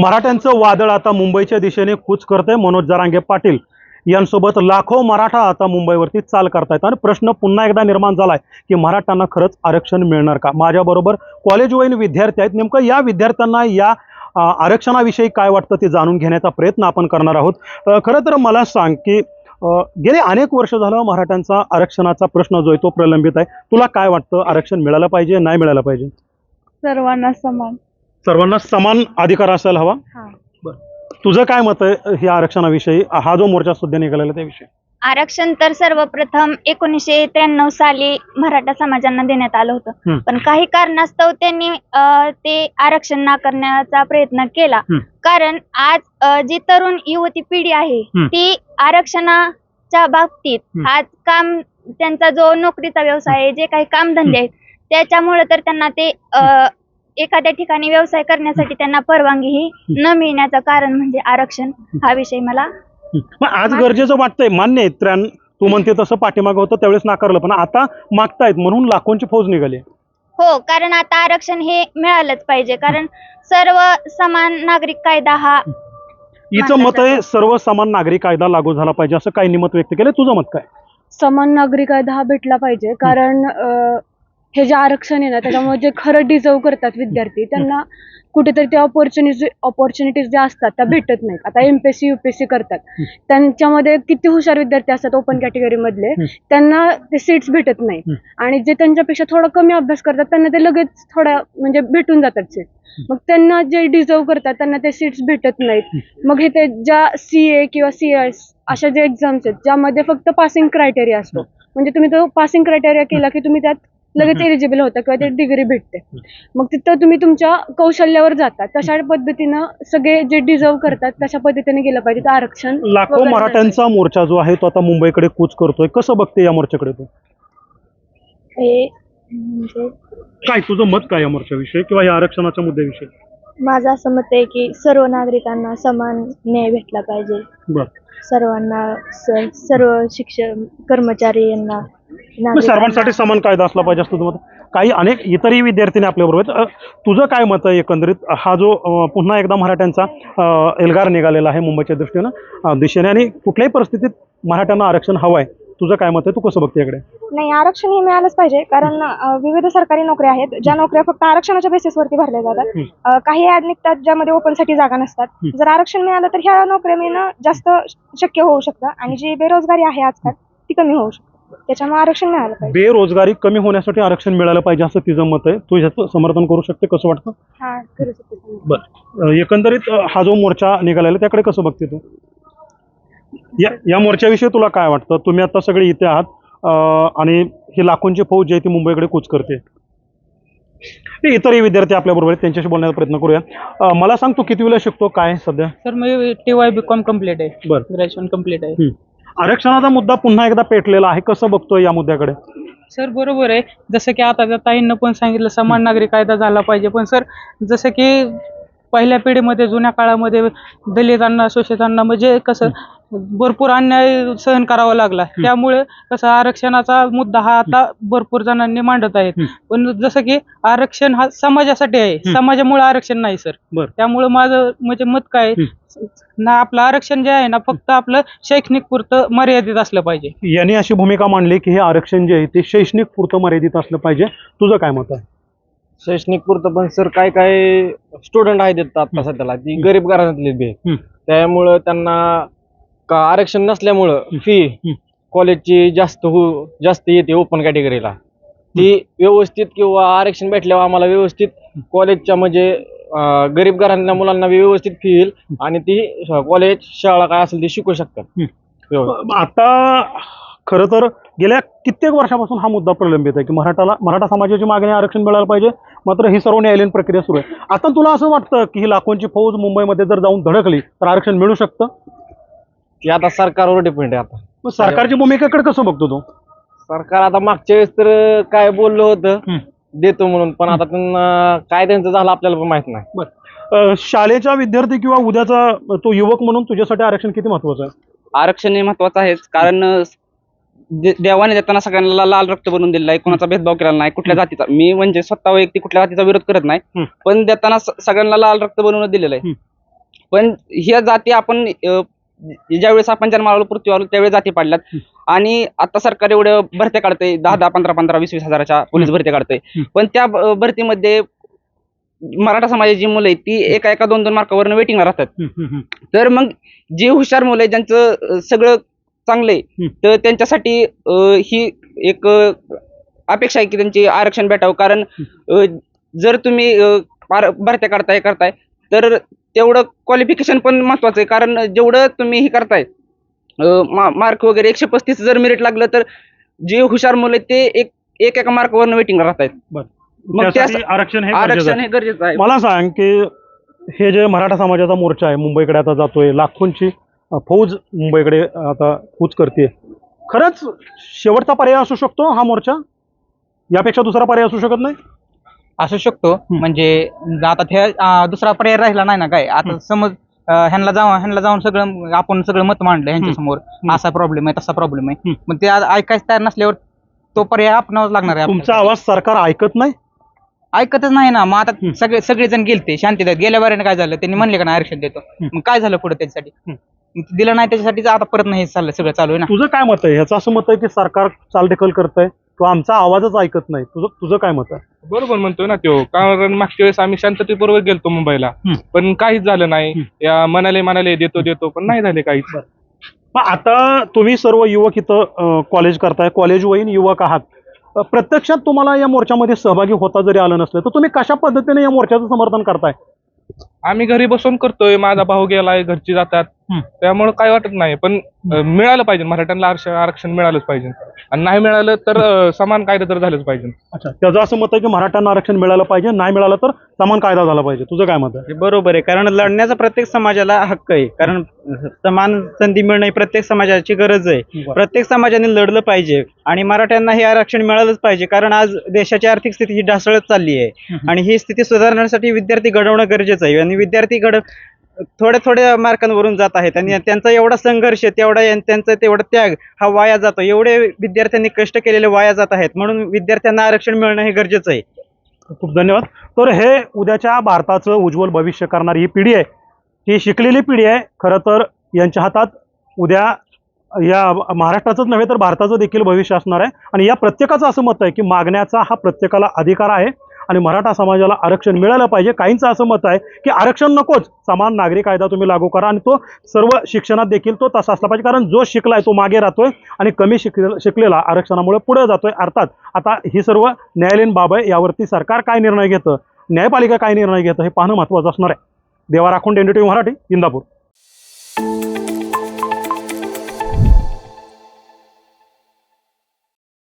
मराठ्यांचं वादळ आता मुंबईच्या दिशेने कूच करतंय मनोज जरांगे पाटील. यांसोबत लाखो मराठा आता मुंबईवरती चाल करतायत. आणि प्रश्न पुन्हा एकदा निर्माण झालाय की मराठ्यांना खरंच आरक्षण मिळणार का? माझ्याबरोबर कॉलेज विद्यार्थी आहेत. नेमकं या विद्यार्थ्यांना या आरक्षणाविषयी काय वाटतं ते जाणून घेण्याचा प्रयत्न आपण करणार आहोत. खरं तर मला सांग की गेले अनेक वर्ष झालं मराठ्यांचा आरक्षणाचा प्रश्न जो आहे तो प्रलंबित आहे. तुला काय वाटतं? आरक्षण मिळालं पाहिजे नाही मिळालं पाहिजे? सर्वांना समान. सर्वांना समान अधिकार असायला हवा. हा. तुझं काय मत आहे ह्या आरक्षणाविषयी? हा जो मोर्चा सध्या निघालेला त्याविषयी. आरक्षण तर सर्वप्रथम एकोणीसशे त्र्याण्णव साली मराठा समाजांना देण्यात आलं हं. होतं पण काही कारणास्तव त्यांनी ते आरक्षण नाकारण्याचा प्रयत्न केला. हं. कारण आज जी तरुण युवती पिढी आहे हं. ती आरक्षणाच्या बाबतीत हं. आज काम त्यांचा जो नोकरीचा व्यवसाय आहे जे काही कामधंदे आहेत त्याच्यामुळे तर त्यांना ते एखाद्या ठिकाणी व्यवसाय करण्यासाठी त्यांना परवानगी ही न मिळण्याचं कारण म्हणजे आरक्षण हा विषय मला मग आज गरजेचं वाटतंय मान्य आहे. तू म्हणते तसं पाठीमागं होतं त्यावेळेस नाकारलं पण आता मागतायत म्हणून लाखोंची फौज निघाली. हो कारण आता आरक्षण हे मिळालंच पाहिजे कारण सर्व समान नागरिक कायदा हा हिचं मत आहे सर्व समान नागरी कायदा लागू झाला पाहिजे असं काही मत व्यक्त केलं तुझं मत काय? समान नागरी कायदा हा भेटला पाहिजे कारण अं, हे जे आरक्षण आहे ना त्याच्यामुळे जे खरं डिझर्व करतात विद्यार्थी त्यांना कुठेतरी त्या ऑपॉर्च्युनिटी ऑपॉर्च्युनिटीज ज्या असतात त्या भेटत नाहीत. आता एमपीएससी युपीएससी करतात. त्यांच्यामध्ये किती हुशार विद्यार्थी असतात ओपन कॅटेगरी मधले. त्यांना ते सीट्स भेटत नाही. आणि जे त्यांच्यापेक्षा थोडा कमी अभ्यास करतात त्यांना ते लगेच थोड्या म्हणजे भेटून जातात सीट मग त्यांना जे डिझर्व करतात त्यांना ते सीट्स भेटत नाहीत. मग हे ते ज्या सी ए किंवा सी एस अशा जे एक्झाम्स आहेत ज्यामध्ये फक्त पासिंग क्रायटेरिया असतो. म्हणजे तुम्ही तो पासिंग क्रायटेरिया केला की तुम्ही त्यात लगेच एलिजिबल होता किंवा ते डिग्री भेटते. मग तिथं तुम्ही तुमच्या कौशल्यावर जाता. तशा पद्धतीनं सगळे जे डिझर्व करतात तशा पद्धतीने गेलं पाहिजे. तर आरक्षण लाखो मराठ्यांचा मोर्चा जो आहे तो आता मुंबईकडे कूच करतोय. कसं बघते या मोर्चाकडे तू? म्हणजे काय तुझं मत काय या मोर्चाविषयी किंवा या आरक्षणाच्या मुद्द्याविषयी? माझं असं मत आहे की सर्व नागरिकांना समान न्याय भेटला पाहिजे. बर. सर्वांना स- सर्व शिक्षक कर्मचारी यांना मग नागरिकांना- सर्वांसाठी समान कायदा असला पाहिजे असं तुझं मत काही अनेक इतरही विद्यार्थ्यांनी आपल्याबरोबर आहेत. अ, तुझं काय मत आहे एकंदरीत? हा जो अ, पुन्हा एकदा मराठ्यांचा अ, एल्गार निघालेला आहे मुंबईच्या दृष्टीनं अ, दिशेने आणि कुठल्याही परिस्थितीत मराठ्यांना आरक्षण हवं आहे. तुझं काय मत आहे? तू कसं बघते इकडे नाही आरक्षण हे मिळालंच पाहिजे. कारण अ, विविध सरकारी नोकऱ्या आहेत ज्या नोकऱ्या फक्त आरक्षणाच्या बेसिसवरती भरल्या जातात. अ, काही ऍड निघतात ज्यामध्ये ओपनसाठी जागा नसतात. जर आरक्षण मिळालं तर ह्या नोकऱ्या मिळणं जास्त शक्य होऊ शकतं आणि जी बेरोजगारी आहे आजकाल ती कमी होऊ शकते. त्याच्यामुळे आरक्षण मिळालं पाहिजे. बेरोजगारी कमी होण्यासाठी आरक्षण मिळालं पाहिजे असं तिचं मत आहे? तू ह्याचं समर्थन करू शकते कसं वाटतं? हा करू शकते. बरं. अ, एकंदरीत अ, हा जो मोर्चा निघालेला आहे, त्याकडे कसं बघते तू? या या मोर्चाविषयी तुला काय वाटतं? तुम्ही आता सगळे इथे आहात आणि ही लाखोंची फौज जी आहे ती मुंबईकडे कूच करते. इतरही विद्यार्थी आपल्याबरोबर आहेत त्यांच्याशी बोलण्याचा प्रयत्न करूया. मला सांग तू किती वेळा शिकतो काय सध्या? सर मी T Y B com complete आहे. बरं. ग्रॅज्युएशन कंप्लीट आहे. आरक्षणाचा मुद्दा पुन्हा एकदा पेटलेला आहे कसं बघतोय या मुद्द्याकडे? सर बरोबर आहे. जसं की आता त्या ताईंनं पण सांगितलं समान नागरी कायदा झाला पाहिजे. पण सर जसं की पहिल्या पिढीमध्ये जुन्या काळामध्ये दलितांना शोषितांना म्हणजे कसं भरपूर अन्याय सहन करावा लागला. त्यामुळे कसं आरक्षणाचा मुद्दा हा आता भरपूर जणांनी मांडत आहेत. हं. पण जसं की आरक्षण हा समाजासाठी आहे. हं. समाजामुळे आरक्षण नाही सर. बरं. त्यामुळे माझं म्हणजे मत काय ना आपलं आरक्षण जे आहे ना फक्त आपलं शैक्षणिक पुरतं मर्यादित असलं पाहिजे. यांनी अशी भूमिका मांडली की हे आरक्षण जे आहे ते शैक्षणिक पुरतं मर्यादित असलं पाहिजे. तुझं काय मत आहे? शैक्षणिक पुरतं पण सर काय काय स्टुडंट आहेत आता सध्याला. ती गरीब घराण्यातले बी आहेत. हम्म. त्यामुळं त्यांना का आरक्षण नसल्यामुळं फी. कॉलेजची जास्त हो जास्त येते ओपन कॅटेगरीला ती व्यवस्थित किंवा आरक्षण भेटल्यावर आम्हाला व्यवस्थित कॉलेजच्या म्हणजे गरीब घराण्या मुलांना व्यवस्थित फी येईल आणि ती कॉलेज शाळा काय असेल ती शिकू शकतात. आता खरं तर गेल्या कित्येक वर्षापासून हा मुद्दा प्रलंबित आहे की मराठाला मराठा समाजाची मागणी आरक्षण मिळायला पाहिजे मात्र ही सर्व न्यायालयीन प्रक्रिया सुरू आहे. आता तुला असं वाटतं की ही लाखोंची फौज मुंबईमध्ये जर जाऊन धडकली तर आरक्षण मिळू शकतं? ती आता सरकारवर डिपेंड आहे आता. मग सरकारची भूमिकेकडे कसं बघतो तू? सरकार आता मागच्या वेळेस तर काय बोललं होतं? हम्म. देतो म्हणून पण आता त्यांना काय त्यांचं झालं आपल्याला पण माहीत नाही. अं, शाळेचा विद्यार्थी किंवा उद्याचा तो युवक म्हणून तुझ्यासाठी आरक्षण किती महत्वाचं आहे? आरक्षण हे महत्वाचं आहेच कारण अं, दे- देवाने देताना सगळ्यांना लाल रक्त बनवून दिलेला आहे कोणाचा भेदभाव केलेला नाही कुठल्या जातीचा. मी म्हणजे स्वतः वैयक्तिक कुठल्या जातीचा विरोध करत नाही. पण देताना स- सगळ्यांना लाल रक्त बनवून दिलेलं आहे. हम्म. पण ह्या जाती आपण अं, ज्यावेळेस आपण जन्माला पृथ्वी आलो त्यावेळेस जाती पाडल्यात. आणि आता सरकार एवढं भरत्या काढतंय दहा दहा पंधरा पंधरा वीस वीस हजाराच्या पोलीस भरत्या काढतंय. पण त्या भरतीमध्ये मराठा समाजाची मुलं आहेत ती एका एका दोन दोन मार्कावरनं वेटिंगला राहतात. तर मग जे हुशार मुलं आहेत ज्यांचं सगळं चांगलं आहे हम्म. तर त्यांच्यासाठी ही एक अपेक्षा आहे की त्यांची आरक्षण भेटावं. कारण जर तुम्ही भरत्या काढताय करताय तर तेवढं क्वालिफिकेशन पण महत्वाचं आहे. कारण जेवढं तुम्ही हे करताय मार्क वगैरे एकशे पस्तीस जर मेरिट लागलं तर जे हुशार मुलं आहेत ते एक एक एका मार्कवरनं वेटिंग राहत आहेत मग त्यासाठी आरक्षण हे गरजेचं आरक्षण आहे. हे गरजेचं आहे. मला सांग की हे जे मराठा समाजाचा मोर्चा आहे मुंबईकडे आता जातोय लाखोंची अ, फौज मुंबईकडे आता कूच करते खरंच शेवटचा पर्याय असू शकतो हा मोर्चा? यापेक्षा दुसरा पर्याय असू शकत नाही? असू शकतो. म्हणजे आता ते दुसरा पर्याय राहिला नाही ना काय? आता समज ह्यांना जाऊन ह्यांना जाऊन सगळं आपण सगळं मत मांडलं ह्यांच्या समोर. असा प्रॉब्लेम आहे तसा प्रॉब्लेम आहे. मग ते ऐकायचं तयार नसल्यावर तो पर्याय आपणावंच लागणार आहे तुमचा. आवाज सरकार ऐकत नाही? ऐकतच नाही ना. मग. आता सगळे सगळेजण गेलते शांतीत गेल्या बारीने काय झालं? त्यांनी म्हणले का नाही आरक्षण देतो? मग काय झालं पुढे त्याच्यासाठी? दिलं नाही त्याच्यासाठी आता परत नाही हे चाललं सगळं चालू आहे ना. तुझं काय मत आहे? ह्याचं असं मत आहे की सरकार चालढकल करतंय? तो आमचा आवाजच ऐकत नाही. तुझं तुझं काय मत आहे? बरोबर म्हणतोय ना तो कारण मागच्या वेळेस आम्ही शांततेपूर्वक गेलतो मुंबईला. हम्म. पण काहीच झालं नाही. या म्हणाले म्हणाले देतो देतो पण नाही झाले काहीच. मग आता तुम्ही सर्व युवक इथं अ, कॉलेज करताय. कॉलेज वयीन युवक आहात. अ, प्रत्यक्षात तुम्हाला या मोर्चामध्ये सहभागी होता जरी आलं नसलं तर तुम्ही कशा पद्धतीने या मोर्चाचं समर्थन करताय? आम्ही घरी बसून करतोय. माझा भाऊ गेलाय घरची जातात. हम्म. त्यामुळे काय वाटत नाही. पण अं, मिळालं पाहिजे. मराठ्यांना आरक्षण आरक्षण मिळालंच पाहिजे. आणि नाही मिळालं तर समान कायदा तर झालंच पाहिजे. अच्छा त्याचं असं मत आहे की मराठ्यांना आरक्षण मिळालं पाहिजे नाही मिळालं तर समान कायदा झाला पाहिजे. तुझं काय मत आहे? हे बरोबर आहे कारण लढण्याचा प्रत्येक समाजाला हक्क आहे. कारण समान संधी मिळणं ही प्रत्येक समाजाची गरज आहे. प्रत्येक समाजाने लढलं पाहिजे आणि मराठ्यांना हे आरक्षण मिळालंच पाहिजे कारण आज देशाची आर्थिक स्थिती ही ढासळत चालली आहे. आणि ही स्थिती सुधारण्यासाठी विद्यार्थी घडवणं गरजेचं आहे. आणि विद्यार्थी घड थोड्या थोड्या मार्कांवरून जात आहेत आणि त्यांचा एवढा संघर्ष तेवढा यां- त्यांचा तेवढा त्याग हा वाया जातो. एवढे विद्यार्थ्यांनी कष्ट केलेले वाया जात आहेत. म्हणून विद्यार्थ्यांना आरक्षण मिळणं हे गरजेचं आहे. खूप धन्यवाद. तर हे उद्याच्या भारताचं उज्ज्वल भविष्य करणारी ही पिढी आहे. ही शिकलेली पिढी आहे. खरं तर यांच्या हातात उद्या या महाराष्ट्राचंच नव्हे तर भारताचं देखील भविष्य असणार आहे. आणि या प्रत्येकाचं असं मत आहे की मागण्याचा हा प्रत्येकाला अधिकार आहे. आणि मराठा समाजाला आरक्षण मिळालं पाहिजे. काहींचं असं मत आहे की आरक्षण नकोच. समान नागरिक कायदा तुम्ही लागू करा आणि तो सर्व शिक्षणात देखील तो तसा असला पाहिजे. कारण जो शिकलाय तो मागे राहतोय आणि कमी शिक शिकलेला आरक्षणामुळे पुढे जातोय. अर्थात आता ही सर्व न्यायालयीन बाब आहे. यावरती सरकार काय निर्णय घेतं? न्यायपालिका काय निर्णय घेतं? हे पाहणं महत्त्वाचं असणार आहे. देवा राखून एनडीटीव्ही मराठी इंदापूर.